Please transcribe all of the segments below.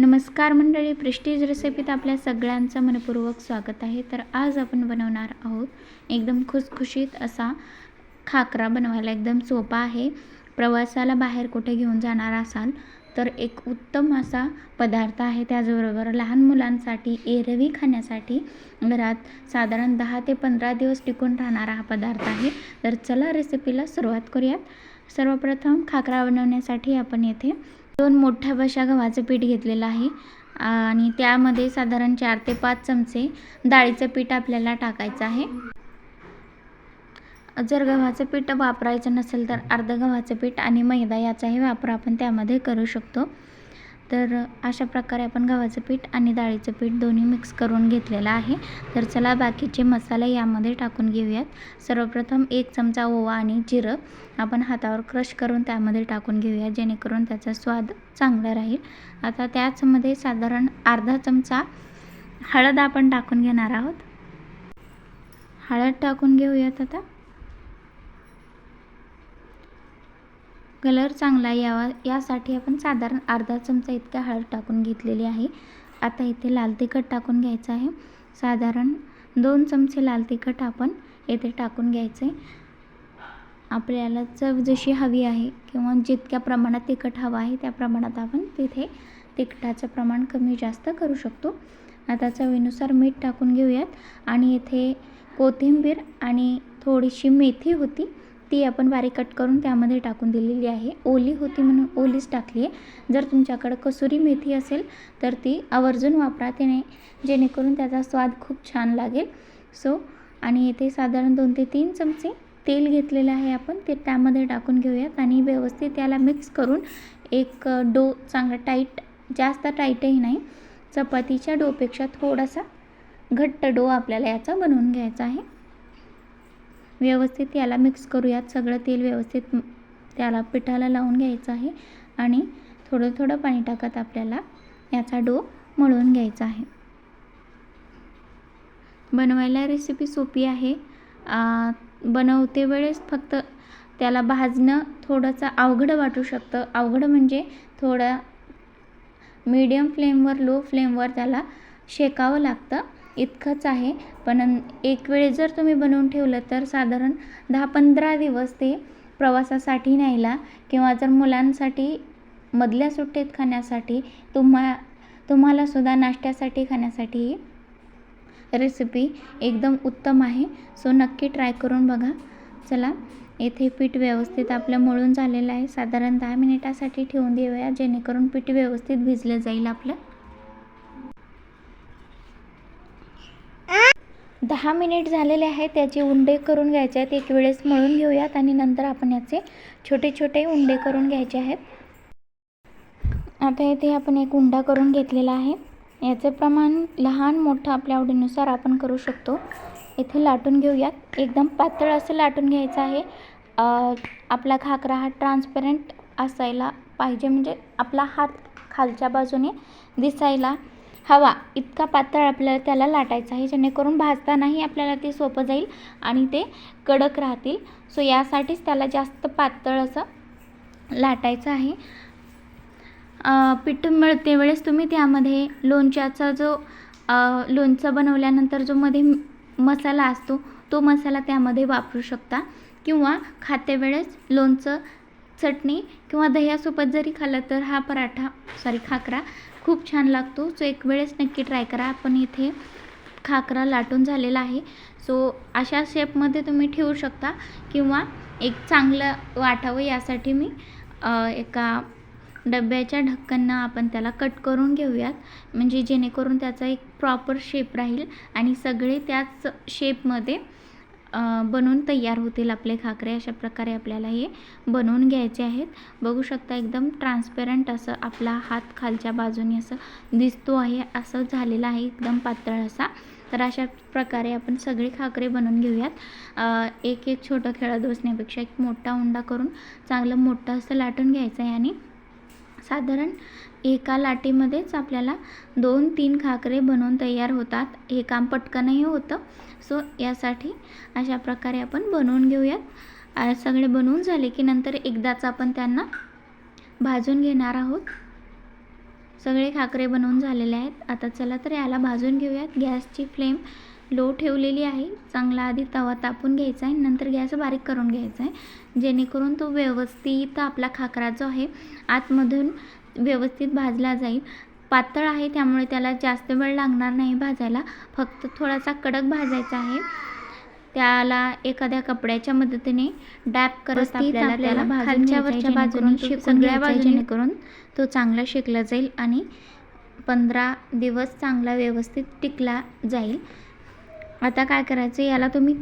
नमस्कार मंडळी प्रेस्टीज रेसिपीत आपल्या सगळ्यांचं मनपूर्वक स्वागत आहे. तर आज आपण बनवणार आहोत एकदम खुसखुशीत असा खाकरा बनवायला एकदम सोपा आहे. प्रवासाला बाहेर कुठे घेऊन जाणार असाल तर एक उत्तम असा पदार्थ आहे त्याचबरोबर लहान मुलांसाठी एरवी खाण्यासाठी घरात साधारण दहा ते पंधरा दिवस टिकून राहणारा हा पदार्थ आहे. तर चला रेसिपीला सुरुवात करूयात. सर्वप्रथम खाकरा बनवण्यासाठी आपण येथे दोन मोठ्या बशा गव्हाचं पीठ घेतलेलं आहे. आणि त्यामध्ये साधारण चार ते पाच चमचे डाळीचं पीठ आपल्याला टाकायचं आहे. जर गव्हाचं पीठ वापरायचं नसेल तर अर्ध गव्हाचं पीठ आणि मैदा याचाही वापर आपण त्यामध्ये करू शकतो. तर अशा प्रकारे आपण गव्हाचं पीठ आणि डाळीचं पीठ दोन्ही मिक्स करून घेतलेलं आहे. तर चला बाकीचे मसाले यामध्ये टाकून घेऊयात. सर्वप्रथम एक चमचा ओवा आणि जिरं आपण हातावर क्रश करून त्यामध्ये टाकून घेऊया जेणेकरून त्याचा स्वाद चांगला राहील. आता त्याचमध्ये साधारण अर्धा चमचा हळद आपण टाकून घेणार आहोत. हळद टाकून घेऊयात आता. कलर चांगला यावा यासाठी आपण साधारण अर्धा चमचा इतका हळद टाकून घेतलेली आहे. आता इथे लाल तिखट टाकून घ्यायचं आहे. साधारण दोन चमचे लाल तिखट आपण येथे टाकून घ्यायचे. आपल्याला चव जशी हवी आहे किंवा जितक्या प्रमाणात तिखट हवं आहे त्या प्रमाणात आपण तिथे तिखटाचं प्रमाण कमी जास्त करू शकतो. आता चवीनुसार मीठ टाकून घेऊयात. आणि येथे कोथिंबीर आणि थोडीशी मेथी होती. ती आपण बारीक कट करून त्यामध्ये टाकून दिलेली आहे. ओली होती म्हणून ओलीच टाकली आहे जर तुमच्याकडं कसुरी मेथी असेल तर ती आवर्जून वापरा. त्याने जेणेकरून त्याचा स्वाद खूप छान लागेल. सो आणि येथे साधारण दोन ते तीन चमचे तेल घेतलेलं आहे आपण. ते त्यामध्ये टाकून घेऊयात आणि व्यवस्थित त्याला मिक्स करून एक डो चांगला टाईट जास्त टाईटही नाही चपातीच्या डोपेक्षा थोडासा घट्ट डो आपल्याला याचा बनवून घ्यायचा आहे. व्यवस्थित याला मिक्स करूयात. सगळं तेल व्यवस्थित त्याला पिठाला लावून घ्यायचं आहे आणि थोडं थोडं पाणी टाकत आपल्याला याचा डो मळून घ्यायचा आहे. बनवायला रेसिपी सोपी आहे. बनवते वेळेस फक्त त्याला भाजणं थोडंसं अवघड वाटू शकतं. अवघड म्हणजे थोडं मीडियम फ्लेमवर लो फ्लेमवर त्याला शेकावं लागतं. इतकंच आहे. पण एक वेळ जर तुम्ही बनवून ठेवलं तर साधारण दहा पंधरा दिवस ते प्रवासासाठी न्यायला किंवा जर मुलांसाठी मधल्या सुट्टीत खाण्यासाठी तुम्हा तुम्हालासुद्धा नाश्त्यासाठी खाण्यासाठी ही रेसिपी एकदम उत्तम आहे. सो नक्की ट्राय करून बघा. चला येथे पीठ व्यवस्थित आपलं मळून झालेलं आहे. साधारण दहा मिनिटासाठी ठेवून देऊया जेणेकरून पीठ व्यवस्थित भिजलं जाईल आपलं. दहा मिनिट झालेले आहेत त्याचे उंडे करून घ्यायचे आहेत. एक वेळेस मळून घेऊयात आणि नंतर आपण याचे छोटे छोटे उंडे करून घ्यायचे आहेत. आता येथे आपण एक उंडा करून घेतलेला आहे. याचे प्रमाण लहान मोठं आपल्या आवडीनुसार आपण करू शकतो. इथे लाटून घेऊयात. एकदम पातळ असं लाटून घ्यायचं आहे. आपला खाकरा हा ट्रान्सपरंट असायला पाहिजे. म्हणजे आपला हात खालच्या बाजूने दिसायला हवा इतका पातळ आपल्याला त्याला लाटायचा आहे जेणेकरून भाजतानाही आपल्याला ते सोपं जाईल आणि ते कडक राहतील. सो यासाठीच त्याला जास्त पातळ असं लाटायचं आहे. पीठ मिळते वेळेस तुम्ही त्यामध्ये लोणच्याचा जो लोणचं बनवल्यानंतर जो मध्ये मसाला असतो तो मसाला त्यामध्ये वापरू शकता. किंवा खाते वेळेस लोणचं चटणी किंवा दह्यासोबत जरी खाल्लं तर हा पराठा सॉरी खाकरा खूप छान लागतो. सो एक वेळेस नक्की ट्राय करा. आपण इथे खाकरा लाटून झालेला आहे. सो अशा शेपमध्ये तुम्ही ठेवू शकता किंवा एक चांगलं वाटावं यासाठी मी एका डब्याच्या ढक्कननं आपण त्याला कट करून घेऊयात. म्हणजे जेणेकरून त्याचा एक प्रॉपर शेप राहील आणि सगळे त्याच शेपमध्ये बनवून तयार होतील आपले खाकरे अशा प्रकारे आपल्याला हे बनवून घ्यायचे आहेत. बघू शकता एकदम ट्रान्सपेरंट असं आपला हात खालच्या बाजूने असं दिसतो आहे असं झालेलं आहे एकदम पातळ असा. तर अशा प्रकारे आपण सगळे खाकरे बनवून घेऊयात. एक एक छोटं खेळत बसण्यापेक्षा एक मोठा उंडा करून चांगलं मोठं असं लाटून घ्यायचं आहे आणि साधारण एका लाटेमध्येच आपल्याला दोन तीन खाकरे बनवून तयार होतात. हे काम पटकनही होतं. सो यासाठी अशा प्रकारे आपण बनवून घेऊयात. सगळे बनवून झाले की नंतर एकदाच आपण त्यांना भाजून घेणार आहोत. सगळे खाकरे बनवून झालेले आहेत. आता चला तर याला भाजून घेऊयात. गॅसची फ्लेम लो ठेवलेली आहे. चांगला आधी तवा तापून घ्यायचा आहे. नंतर गॅस बारीक करून घ्यायचा आहे. जेणेकरून तो व्यवस्थित आपला खाकरा जो आहे आतमधून व्यवस्थित भाजला जाईल. पातळ आहे त्यामुळे त्याला जास्त वेळ लागणार नाही भाजायला. फक्त थोडासा कडक भाजायचा आहे. त्याला एखाद्या कपड्याच्या मदतीने डॅप करत आपल्याला त्याला खालच्या वरच्या बाजूने सगळ्या बाजूने जेणेकरून तो चांगला शेकला जाईल आणि पंधरा दिवस चांगला व्यवस्थित टिकला जाईल. आता काय करायचं याला तुम्ही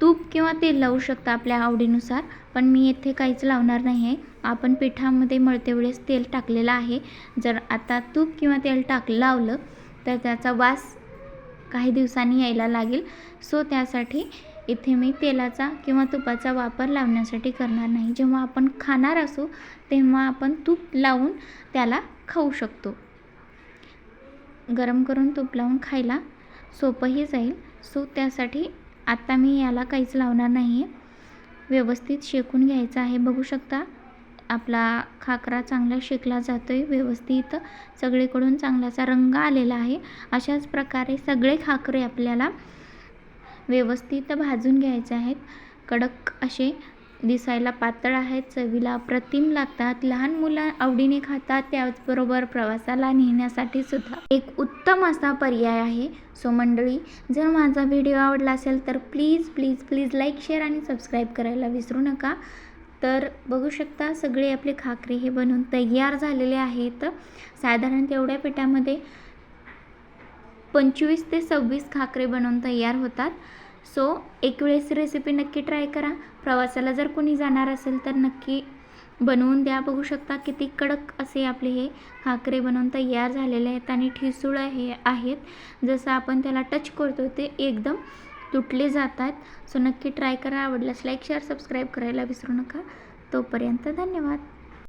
तूप किंवा तेल लावू शकता आपल्या आवडीनुसार पण मी येथे काहीच लावणार नाही आहे आपण पिठामध्ये मळते वेळेस तेल टाकलेलं आहे. जर आता तूप किंवा तेल टाक लावलं तर त्याचा वास काही दिवसांनी यायला लागेल. सो त्यासाठी इथे मी तेलाचा किंवा तुपाचा वापर लावण्यासाठी करणार नाही. जेव्हा आपण खाणार असू तेव्हा आपण तूप लावून त्याला खाऊ शकतो. गरम करून तूप लावून खायला सोपंही जाईल. सो त्यासाठी आत्ता मी याला काहीच लावणार नाही आहे व्यवस्थित शेकून घ्यायचं आहे. बघू शकता आपला खाकरा चांगला शेकला जातो आहे व्यवस्थित सगळीकडून चांगलासा रंग आलेला आहे. अशाच प्रकारे सगळे खाकरे आपल्याला व्यवस्थित भाजून घ्यायचे आहेत. कडक असे दिसायला पातळ आहेत चवीला अप्रतिम लागतात. लहान मुलं आवडीने खातात त्याचबरोबर प्रवासाला नेण्यासाठी सुद्धा. एक उत्तम असा पर्याय आहे. सो मंडळी जर माझा व्हिडिओ आवडला असेल तर please please please like share आणि सबस्क्राईब करायला विसरू नका. तर बघू शकता सगळे आपले खाकरे हे बनवून तयार झालेले आहेत. साधारण तेवढ्या पिठामध्ये पंचवीस ते सव्वीस खाकरे बनवून तयार होतात. सो एक वेळेस रेसिपी नक्की ट्राय करा. प्रवासाला जर कोणी जाणार असेल तर नक्की बनवून द्या. बघू शकता किती कडक असे आपले हे खाकरे बनवून तयार झालेले आहेत आणि ठिसूळ हे आहेत. जसं आपण त्याला टच करतो ते एकदम तुटले जातात. सो नक्की ट्राय करा. आवडल्यास लाईक शेअर सबस्क्राईब करायला विसरू नका. तोपर्यंत धन्यवाद.